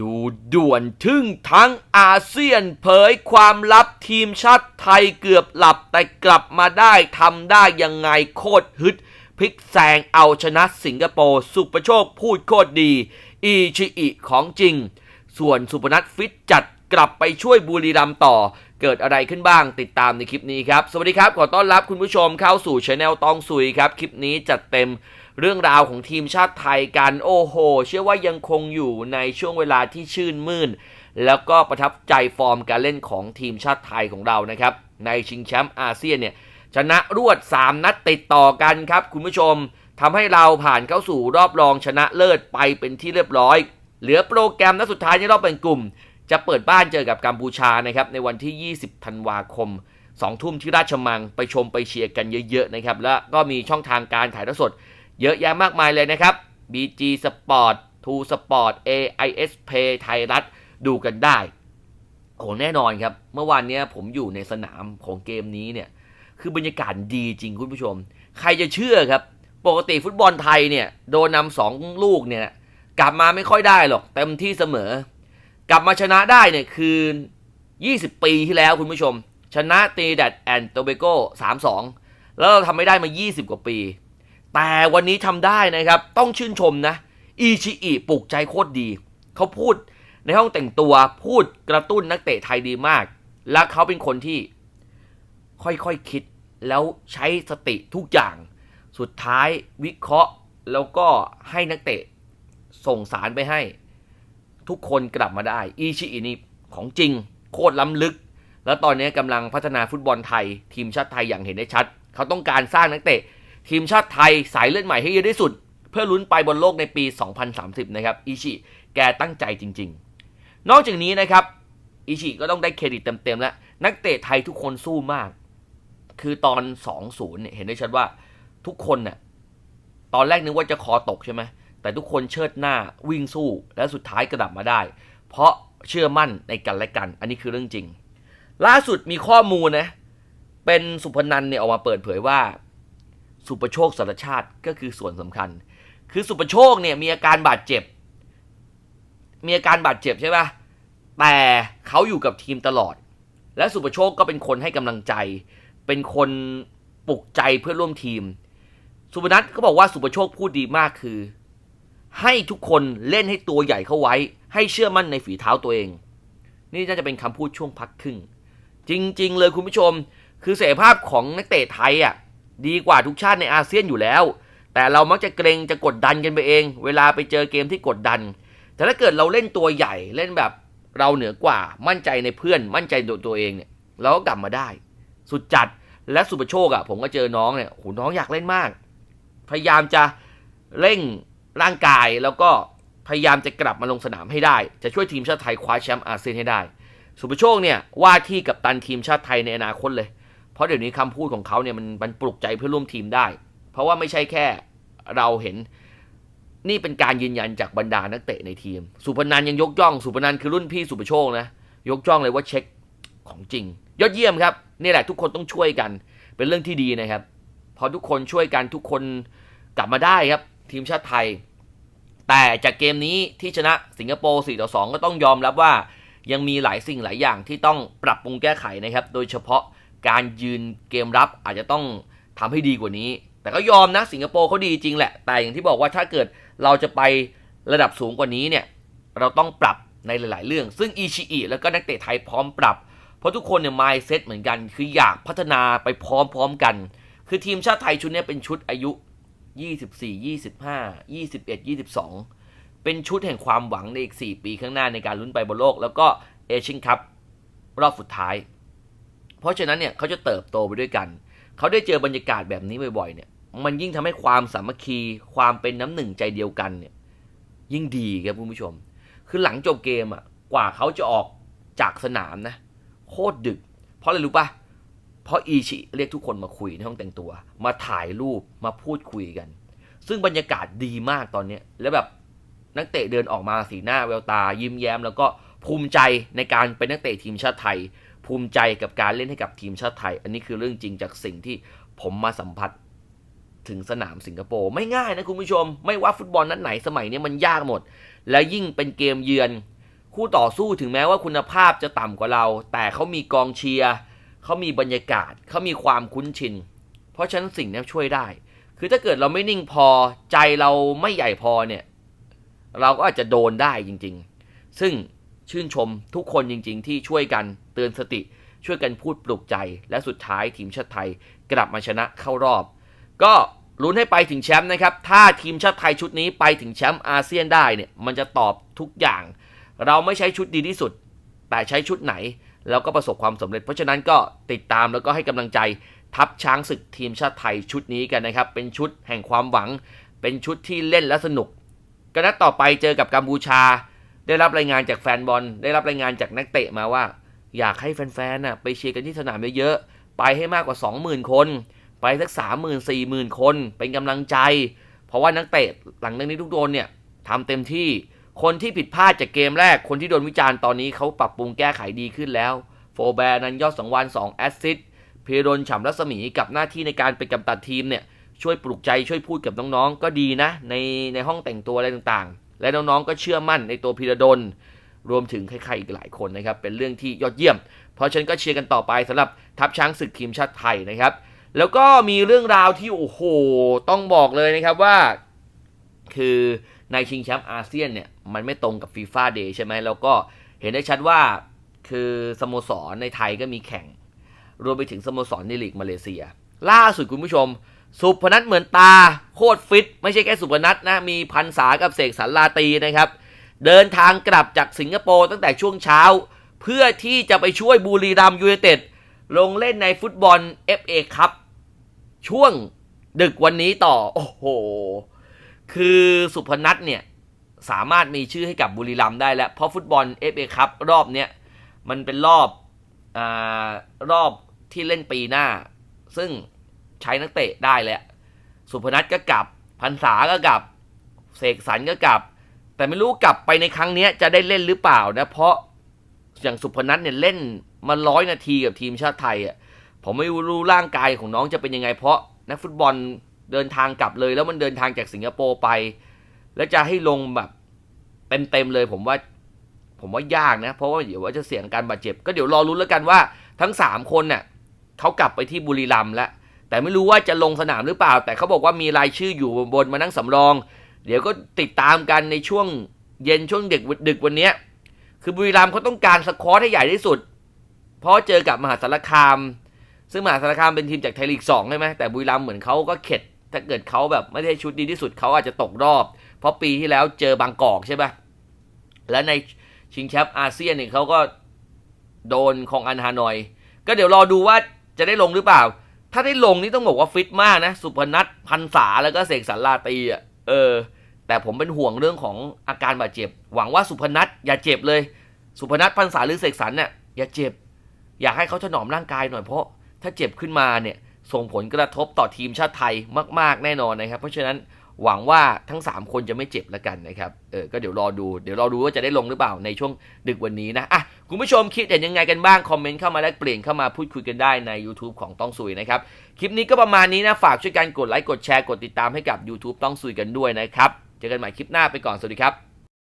ดูด่วนทึ่งทั้งอาเซียนเผยความลับทีมชาติไทยเกือบหลับแต่กลับมาได้ทำได้ยังไงโคตรฮึดพลิกแซงเอาชนะสิงคโปร์สุประโชคพูดโคตรดี อีชิอิของจริง ส่วนสุพนัทฟิตจัดกลับไปช่วยบุรีรัมย์ต่อ เกิดอะไรขึ้นบ้างติดตามในคลิปนี้ครับ สวัสดีครับ ขอต้อนรับคุณผู้ชมเข้าสู่ช anel ตองสุยครับ คลิปนี้จัดเต็ม เรื่องราวของทีมชาติไทยกันโอ้โห เชื่อว่ายังคงอยู่ในช่วงเวลาที่ชื่นมื่น แล้วก็ประทับใจฟอร์มการเล่นของทีมชาติไทยของเรานะครับ ในชิงแชมป์อาเซียนเนี่ยชนะรวด 3 นัดติดต่อกันครับคุณผู้ชมทำให้เราผ่านเข้าสู่รอบรองชนะเลิศไปเป็นที่เรียบร้อย เหลือโปรแกรมนัดสุดท้ายในรอบแบ่งกลุ่ม จะเปิดบ้านเจอกับกัมพูชานะครับในวันที่ 20 ธันวาคม2ทุ่มที่ราชมังไปชมไปเชียร์กันเยอะๆนะครับ แล้วก็มีช่องทางการถ่ายทอดสด เยอะแยะมากมายเลยนะครับ BG Sport 2 Sport AIS Pay ไทยรัฐดูกันได้โอ้แน่นอนครับ เมื่อวานเนี้ยผมอยู่ในสนามของเกมนี้เนี่ย คือบรรยากาศดีจริงคุณผู้ชม ใครจะเชื่อครับ ปกติฟุตบอลไทยเนี่ย โดนนำสองลูกเนี่ย กลับมาไม่ค่อยได้หรอก เต็มที่เสมอ กลับมาชนะได้เนี่ยคือ 20 ปีที่แล้วคุณผู้ชม ชนะตีแดดแอนโตเบโก3-2 แล้วเราทำไม่ได้มา 20 กว่าปี แต่วันนี้ทำได้นะครับ ต้องชื่นชมนะ อีชิอิปลุกใจโคตรดี เขาพูดในห้องแต่งตัวพูดกระตุ้นนักเตะไทยดีมาก และเขาเป็นคนที่ค่อยๆคคิดแล้วใช้สติทุกอย่าง สุดท้ายวิเคราะห์แล้วก็ให้นักเตะส่งสารไปให้ ทุกคนกลับมาได้ อีชิอินี่ของจริง โคตรล้ำลึก แล้วตอนนี้กำลังพัฒนาฟุตบอลไทย ทีมชาติไทยอย่างเห็นได้ชัด เขาต้องการสร้างนักเตะ ทีมชาติไทยสายเลือดใหม่ให้เยอะที่สุด เพื่อลุ้นไปบนโลกในปี 2030 นะครับอิชิแกตั้งใจจริง ๆ นอกจากนี้นะครับอิชิก็ต้องได้เครดิตเต็มๆแล้ว นักเตะไทยทุกคนสู้มาก คือตอน 2-0เนี่ยเห็นได้ชัดว่าทุกคนเนี่ยตอนแรกนึกว่าจะคอตกใช่ไหมแต่ทุกคนเชิดหน้าวิ่งสู้และสุดท้ายกระดับมาได้ เพราะเชื่อมั่นในกันและกัน อันนี้คือเรื่องจริง ล่าสุดมีข้อมูลนะ เป็นสุพนันเนี่ยออกมาเปิดเผยว่า สุประโชคสารชาติก็คือส่วนสำคัญ คือสุประโชคเนี่ยมีอาการบาดเจ็บ มีอาการบาดเจ็บใช่ปะแต่เขาอยู่กับทีมตลอด และสุประโชคก็เป็นคนให้กำลังใจ เป็นคนปลุกใจเพื่อร่วมทีม สุพนัทก็บอกว่าสุประโชคพูดดีมากคือ ให้ทุกคนเล่นให้ตัวใหญ่เข้าไว้ ให้เชื่อมั่นในฝีเท้าตัวเอง นี่น่าจะเป็นคำพูดช่วงพักครึ่ง จริง ๆ เลยคุณผู้ชม คือศักยภาพของนักเตะไทยอะ ดีกว่าทุกชาติในอาเซียนอยู่แล้ว แต่เรามักจะเกรงจะกดดันกันไปเอง เวลาไปเจอเกมที่กดดัน แต่ถ้าเกิดเราเล่นตัวใหญ่เล่นแบบเราเหนือกว่ามั่นใจในเพื่อนมั่นใจตัวเองเนี่ยเราก็กลับมาได้ สุดจัดและสุประโชคอะผมก็เจอน้องเนี่ยโหน้องอยากเล่นมาก พยายามจะเร่งร่างกายแล้วก็พยายามจะกลับมาลงสนามให้ได้ จะช่วยทีมชาติไทยคว้าแชมป์อาเซียนให้ได้ สุประโชคเนี่ยว่าที่กับตันทีมชาติไทยในอนาคตเลย เพราะเดี๋ยวนี้คำพูดของเขาเนี่ยมันมันปลุกใจเพื่อร่วมทีมได้ เพราะว่าไม่ใช่แค่เราเห็นนี่เป็นการยืนยันจากบรรดานักเตะในทีม สุพนันยังยกย่องสุพนันคือรุ่นพี่สุประโชคนะ ยกย่องเลยว่าเช็คของจริง ยอดเยี่ยมครับนี่แหละทุกคนต้องช่วยกัน เป็นเรื่องที่ดีนะครับพอทุกคนช่วยกันทุกคนกลับมาได้ครับ ทีมชาติไทย แต่จากเกมนี้ที่ชนะสิงคโปร์4ต่อ2ก็ต้องยอมรับว่า ยังมีหลายสิ่งหลายอย่างที่ต้องปรับปรุงแก้ไขนะครับ โดยเฉพาะ การยืนเกมรับอาจจะต้องทำให้ดีกว่านี้ แต่ก็ยอมนะสิงคโปร์เขาดีจริงแหละ แต่อย่างที่บอกว่าถ้าเกิดเราจะไประดับสูงกว่านี้เนี่ยเราต้องปรับในหลาย ๆ เรื่อง ซึ่งอีชิอิแล้วก็นักเตะไทยพร้อมปรับ เพราะทุกคนเนี่ยมายเซ็ตเหมือนกัน คืออยากพัฒนาไปพร้อม ๆ กัน คือทีมชาติไทยชุดนี้เป็นชุดอายุ 24 25 21 22 เป็นชุดแห่งความหวังในอีก 4 ปีข้างหน้าในการลุ้นไปบนโลก แล้วก็เอเชียนคัพรอบสุดท้าย เพราะฉะนั้นเนี่ยเขาจะเติบโตไปด้วยกัน เขาได้เจอบรรยากาศแบบนี้บ่อยๆเนี่ย มันยิ่งทำให้ความสามัคคี ความเป็นน้ำหนึ่งใจเดียวกันเนี่ย ยิ่งดีครับคุณผู้ชม คือหลังจบเกมอะ กว่าเขาจะออกจากสนามนะ โคตรดึก เพราะอะไรรู้ปะเพราะอีชิเรียกทุกคนมาคุยในห้องแต่งตัว มาถ่ายรูปมาพูดคุยกัน ซึ่งบรรยากาศดีมากตอนเนี้ยแล้วแบบนักเตะเดินออกมาสีหน้าแววตายิ้มแย้ม แล้วก็ภูมิใจในการเป็นนักเตะทีมชาติไทย ภูมิใจกับการเล่นให้กับทีมชาติไทย อันนี้คือเรื่องจริงจากสิ่งที่ผมมาสัมผัสถึงสนามสิงคโปร์ไม่ง่ายนะคุณผู้ชม ไม่ว่าฟุตบอลนัดไหนสมัยนี้มันยากหมด และยิ่งเป็นเกมเยือน คู่ต่อสู้ถึงแม้ว่าคุณภาพจะต่ำกว่าเรา แต่เขามีกองเชียร์เขามีบรรยากาศเขามีความคุ้นชิน เพราะฉะนั้นสิ่งนี้ช่วยได้ คือถ้าเกิดเราไม่นิ่งพอใจเราไม่ใหญ่พอเนี่ย เราก็อาจจะโดนได้จริง ๆ ซึ่ง ชื่นชมทุกคนจริง ๆ ที่ช่วยกันเตือนสติ ช่วยกันพูดปลุกใจ และสุดท้ายทีมชาติไทยกลับมาชนะเข้ารอบ ก็ลุ้นให้ไปถึงแชมป์นะครับ ถ้าทีมชาติไทยชุดนี้ไปถึงแชมป์อาเซียนได้เนี่ย มันจะตอบทุกอย่าง เราไม่ใช้ชุดดีที่สุด แต่ใช้ชุดไหน แล้วก็ประสบความสำเร็จ เพราะฉะนั้นก็ติดตามแล้วก็ให้กำลังใจทัพช้างศึกทีมชาติไทยชุดนี้กันนะครับ เป็นชุดแห่งความหวัง เป็นชุดที่เล่นและสนุกก็นัดต่อไปเจอกับกัมพูชา ได้รับรายงานจากแฟนบอล ได้รับรายงานจากนักเตะมาว่า อยากให้แฟนๆน่ะไปเชียร์กันที่สนามเยอะๆไปให้มากกว่า 20,000 คน ไปสักสามหมื่นสี่หมื่นคน เป็นกำลังใจ เพราะว่านักเตะหลังจากนี้ทุกโดนเนี่ยทำเต็มที่คนที่ผิดพลาดจากเกมแรก คนที่โดนวิจารณ์ตอนนี้เขาปรับปรุงแก้ไขดีขึ้นแล้วโฟแบร์นั้นยอดสองวัน2แอสซิสต์พีรดลฉ่ำรัศมีกับหน้าที่ในการเป็นกำตัดทีมเนี่ยช่วยปลุกใจช่วยพูดกับน้องๆ ก็ดีนะ ในในห้องแต่งตัวอะไรต่างๆ และน้องๆก็เชื่อมั่นในตัวพีระดลรวมถึงใครๆอีกหลายคนนะครับ เป็นเรื่องที่ยอดเยี่ยม เพราะฉันก็เชียร์กันต่อไปสำหรับทัพช้างศึกทีมชาติไทยนะครับ แล้วก็มีเรื่องราวที่โอ้โหต้องบอกเลยนะครับว่า คือในชิงแชมป์อาเซียนเนี่ยมันไม่ตรงกับฟีฟ่าเดย์ใช่ไหมแล้วก็เห็นได้ชัดว่าคือสโมสรในไทยก็มีแข่ง รวมไปถึงสโมสรในลีกมาเลเซีย ล่าสุดคุณผู้ชม สุพนัทเหมือนตาโคตรฟิต ไม่ใช่แค่สุพนัทนะ มีพันษากับเสกสรรลาตีนะครับ เดินทางกลับจากสิงคโปร์ตั้งแต่ช่วงเช้า เพื่อที่จะไปช่วยบุรีรัมยูไนเต็ดลงเล่นในฟุตบอล FA ครับ ช่วงดึกวันนี้ต่อ โอ้โห คือสุพนัทเนี่ยสามารถมีชื่อให้กับบุรีรัมได้แล้ว เพราะฟุตบอล FA ครับรอบเนี้ยมันเป็นรอบอารอบที่เล่นปีหน้า ซึ่ง ใช้นักเตะได้แหละ สุพนัทก็กลับ พันษาก็กลับ เสกสรรก็กลับ แต่ไม่รู้กลับไปในครั้งนี้จะได้เล่นหรือเปล่านะ เพราะอย่างสุพนัทเนี่ยเล่นมาร้อยนาทีกับทีมชาติไทยอะ ผมไม่รู้ร่างกายของน้องจะเป็นยังไง เพราะนักฟุตบอลเดินทางกลับเลย แล้วมันเดินทางจากสิงคโปร์ไป แล้วจะให้ลงแบบเต็มๆเลย ผมว่าผมว่ายากนะ เพราะว่าเดี๋ยวว่าจะเสี่ยงการบาดเจ็บ ก็เดี๋ยวรอรุ้นแล้วกันว่าทั้ง 3 คนเน่ะเขากลับไปที่บุรีรัมย์แล้ว แต่ไม่รู้ว่าจะลงสนามหรือเปล่า แต่เขาบอกว่ามีรายชื่ออยู่บนมานั่งสำรอง เดี๋ยวก็ติดตามกันในช่วงเย็นช่วงเด็กดึกวันนี้คือบุรีรัมย์เขาต้องการสควอตให้ใหญ่ที่สุด เพราะเจอกับมหาสารคาม ซึ่งมหาสารคามเป็นทีมจากไทยลีกสองใช่ไหมแต่บุรีรัมย์เหมือนเขาก็เข็ด ถ้าเกิดเขาแบบไม่ได้ชุดดีที่สุดเขาอาจจะตกรอบ เพราะปีที่แล้วเจอบางกอกใช่ปะและในชิงแชมป์อาเซียนเนี่ยเขาก็โดนของอันฮานอย ก็เดี๋ยวรอดูว่าจะได้ลงหรือเปล่า ถ้าได้ลงนี่ต้องบอกว่าฟิตมากนะ สุพนัทพันษาแล้วก็เสกสรรลาตีอะเออ แต่ผมเป็นห่วงเรื่องของอาการบาดเจ็บ หวังว่าสุพนัทอย่าเจ็บเลย สุพนัทพันษาหรือเสกสรรเนี่ยอย่าเจ็บ อยากให้เขาถนอมร่างกายหน่อยเพราะถ้าเจ็บขึ้นมาเนี่ยส่งผลกระทบต่อทีมชาติไทยมาก ๆ แน่นอนนะครับ เพราะฉะนั้น หวังว่าทั้ง 3 คนจะไม่เจ็บแล้วกันนะครับ เออ ก็เดี๋ยวรอดู เดี๋ยวรอดูว่าจะได้ลงหรือเปล่าในช่วงดึกวันนี้นะ อะ คุณผู้ชมคิดเห็นยังไงกันบ้าง คอมเมนต์เข้ามาแลกเปลี่ยนเข้ามาพูดคุยกันได้ใน YouTube ของต้องซุยนะครับ คลิปนี้ก็ประมาณนี้นะ ฝากช่วยกันกดไลค์ กดแชร์ กดติดตามให้กับ YouTube ต้องซุยกันด้วยนะครับ เจอกันใหม่คลิปหน้าไปก่อน สวัสดีครับ